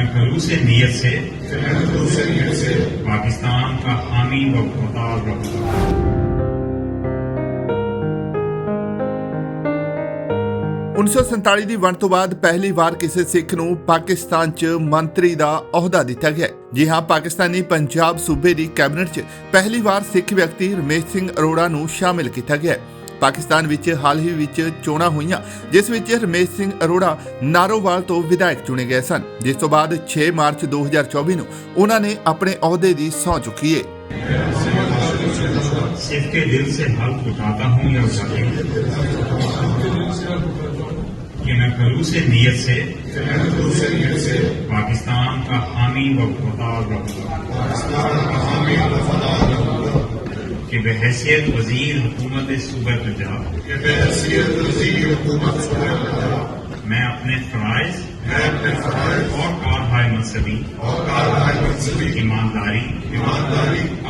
मैं खलूस नीयत से कि मैं खलूस नीयत से पाकिस्तान का हामी व वफादार रहूंगा 1947 ਦੀ ਵੰਡ ਤੋਂ ਬਾਅਦ ਪਹਿਲੀ ਵਾਰ ਕਿਸੇ ਸਿੱਖ ਨੂੰ ਪਾਕਿਸਤਾਨ 'ਚ ਮੰਤਰੀ ਦਾ ਅਹੁਦਾ ਦਿੱਤਾ ਗਿਆ ਹੈ। ਜੀ ਹਾਂ ਪਾਕਿਸਤਾਨੀ ਪੰਜਾਬ ਸੂਬੇ ਦੀ ਕੈਬਨਿਟ 'ਚ ਪਹਿਲੀ ਵਾਰ ਸਿੱਖ ਵਿਅਕਤੀ ਰਮੇਸ਼ ਸਿੰਘ ਅਰੋੜਾ ਨੂੰ ਸ਼ਾਮਿਲ ਕੀਤਾ ਗਿਆ ਹੈ। ਪਾਕਿਸਤਾਨ ਵਿੱਚ ਹਾਲ ਹੀ ਵਿੱਚ ਚੋਣਾਂ ਹੋਈਆਂ ਜਿਸ ਵਿੱਚ ਰਮੇਸ਼ ਸਿੰਘ ਅਰੋੜਾ ਨਾਰੋਵਾਲ ਤੋਂ ਵਿਧਾਇਕ ਚੁਣੇ ਗਏ ਸਨ ਜਿਸ ਤੋਂ ਬਾਅਦ 6 ਮਾਰਚ 2024 ਨੂੰ ਉਹਨਾਂ ਨੇ ਆਪਣੇ ਅਹੁਦੇ ਦੀ ਸਹੁੰ ਚੁੱਕੀ ਹੈ सिर्फ के दिल से हल्फ उठाता हूँ या उठाती हूँ कि मैं खलूस नीयत से कि मैं खलूस नीयत से पाकिस्तान का हामी व वफादार کہ بحیثیت وزیر حکومت صوبہ پنجاب۔ کہ بحیثیت وزیر حکومت صوبہ میں اپنے فرائض میں اپنے فرائض اور کارہائے منصبی اور کارہائے منصبی ایمانداری ایمانداری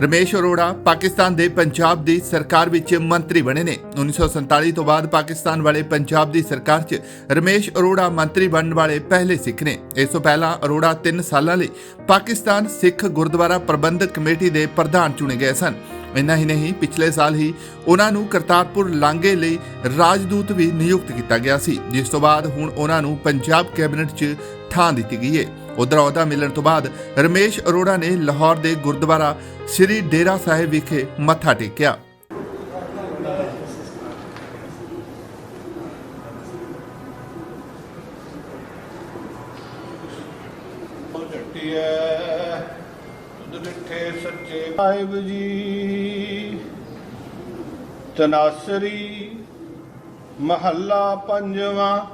ਰਮੇਸ਼ ਅਰੋੜਾ ਪਾਕਿਸਤਾਨ ਦੇ ਪੰਜਾਬ ਦੀ ਸਰਕਾਰ ਵਿੱਚ ਮੰਤਰੀ ਬਣੇ ਨੇ। 1947 ਤੋਂ ਬਾਅਦ ਪਾਕਿਸਤਾਨ ਵਾਲੇ ਪੰਜਾਬ ਦੀ ਸਰਕਾਰ 'ਚ ਰਮੇਸ਼ ਅਰੋੜਾ ਮੰਤਰੀ ਬਣਨ ਵਾਲੇ ਪਹਿਲੇ ਸਿੱਖ ਨੇ। ਇਸ ਤੋਂ ਪਹਿਲਾਂ ਅਰੋੜਾ 3 ਸਾਲਾਂ ਲਈ ਪਾਕਿਸਤਾਨ ਸਿੱਖ ਗੁਰਦੁਆਰਾ ਪ੍ਰਬੰਧਕ ਕਮੇਟੀ ਦੇ ਪ੍ਰਧਾਨ ਚੁਣੇ ਗਏ ਸਨ। ਇੰਨਾ ਹੀ ਨਹੀਂ ਪਿਛਲੇ ਸਾਲ ਹੀ ਉਹਨਾਂ ਨੂੰ ਕਰਤਾਰਪੁਰ ਲਾਂਘੇ ਲਈ ਰਾਜਦੂਤ ਵੀ ਨਿਯੁਕਤ ਕੀਤਾ ਗਿਆ ਸੀ ਜਿਸ ਤੋਂ ਬਾਅਦ ਹੁਣ ਉਹਨਾਂ ਨੂੰ ਪੰਜਾਬ ਕੈਬਨਿਟ 'ਚ ਥਾਂ ਦਿੱਤੀ ਗਈ ਹੈ। ਉਧਰ ਅਹੁਦਾ ਮਿਲਣ ਤੋਂ ਬਾਅਦ ਰਮੇਸ਼ ਅਰੋੜਾ ਨੇ ਲਾਹੌਰ ਦੇ ਗੁਰਦੁਆਰਾ ਸ੍ਰੀ ਡੇਰਾ ਸਾਹਿਬ ਵਿਖੇ ਮੱਥਾ ਟੇਕਿਆ। ਸਾਹਿਬ ਜੀ। ਤਨਾਸਰੀ ਮਹੱਲਾ ਪੰਜਵਾਂ।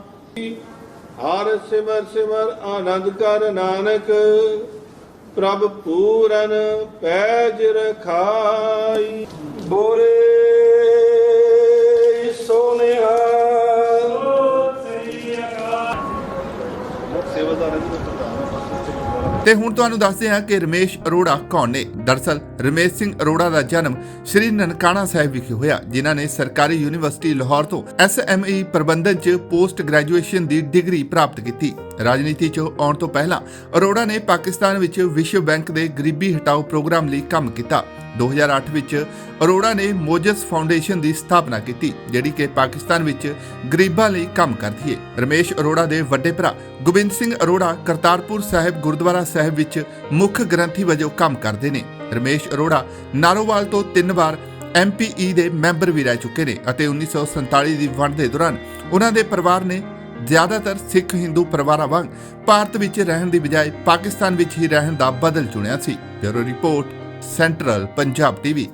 ਹਰ ਸਿਮਰ ਸਿਮਰ ਆਨੰਦ ਕਰ ਨਾਨਕ ਪ੍ਰਭ ਪੂਰਨ ਪੈਜ ਰਖਾਈ। ਬੋਲੇ ਸੋਨਿਆ। ਸੇਵਾਦਾਰਾਂ ਦੀ। ਪ੍ਰਧਾਨ ਤੇ ਹੁਣ ਤੁਹਾਨੂੰ ਦੱਸਦੇ ਹਾਂ ਕਿ ਰਮੇਸ਼ ਅਰੋੜਾ ਕੌਣ ਨੇ। ਦਰਸਲ, ਰਮੇਸ਼ ਸਿੰਘ ਅਰੋੜਾ ਦਾ ਜਨਮ ਸ੍ਰੀ ਨਨਕਾਣਾ ਸਾਹਿਬ ਵਿਖੇ ਹੋਇਆ, ਜਿਨ੍ਹਾਂ ਨੇ ਸਰਕਾਰੀ ਯੂਨੀਵਰਸਿਟੀ ਲਾਹੌਰ ਤੋਂ ਐਸਐਮਈ ਪ੍ਰਬੰਧਨ 'ਚ ਪੋਸਟ ਗ੍ਰੈਜੂਏਸ਼ਨ ਦੀ ਡਿਗਰੀ ਪ੍ਰਾਪਤ ਕੀਤੀ। ਰਾਜਨੀਤੀ 'ਚ ਆਉਣ ਤੋਂ ਪਹਿਲਾਂ ਅਰੋੜਾ ਨੇ ਪਾਕਿਸਤਾਨ ਵਿੱਚ ਵਿਸ਼ਵ ਬੈਂਕ ਦੇ ਗਰੀਬੀ ਹਟਾਓ ਪ੍ਰੋਗਰਾਮ ਲਈ ਕੰਮ ਕੀਤਾ। 2008 ਵਿੱਚ ਅਰੋੜਾ ਨੇ ਮੋਜਸ ਫਾਊਂਡੇਸ਼ਨ ਦੀ ਸਥਾਪਨਾ ਕੀਤੀ, ਜਿਹੜੀ ਕਿ ਪਾਕਿਸਤਾਨ ਵਿੱਚ ਗਰੀਬਾਂ ਲਈ ਕੰਮ ਕਰਦੀ ਹੈ ਰਮੇਸ਼ ਅਰੋੜਾ ਦੇ ਵੱਡੇ ਭਰਾ ਗੋਬਿੰਦ ਸਿੰਘ ਅਰੋੜਾ ਕਰਤਾਰਪੁਰ ਸਾਹਿਬ ਗੁਰਦੁਆਰਾ ਸਾਹਿਬ ਵਿੱਚ ਮੁੱਖ ਗ੍ਰੰਥੀ ਵਜੋਂ ਕੰਮ ਕਰਦੇ ਨੇ। ਰਮੇਸ਼ ਅਰੋੜਾ ਨਾਰੋਵਾਲ ਤੋਂ ਤਿੰਨ ਵਾਰ ਐਮਪੀਈ ਦੇ ਮੈਂਬਰ ਵੀ ਰਹਿ ਚੁੱਕੇ ਨੇ ਅਤੇ 1947 ਦੀ ਵੰਡ ਦੇ ਦੌਰਾਨ ਉਹਨਾਂ ਦੇ ਪਰਿਵਾਰ ਨੇ ਜ਼ਿਆਦਾਤਰ ਸਿੱਖ ਹਿੰਦੂ ਪਰਿਵਾਰਾਂ ਵਾਂਗ ਭਾਰਤ ਵਿੱਚ ਰਹਿਣ ਦੀ ਬਜਾਏ ਪਾਕਿਸਤਾਨ ਵਿੱਚ ਹੀ ਰਹਿਣ ਦਾ ਬਦਲ ਚੁਣਿਆ ਸੀ। Bureau report, central Punjab TV.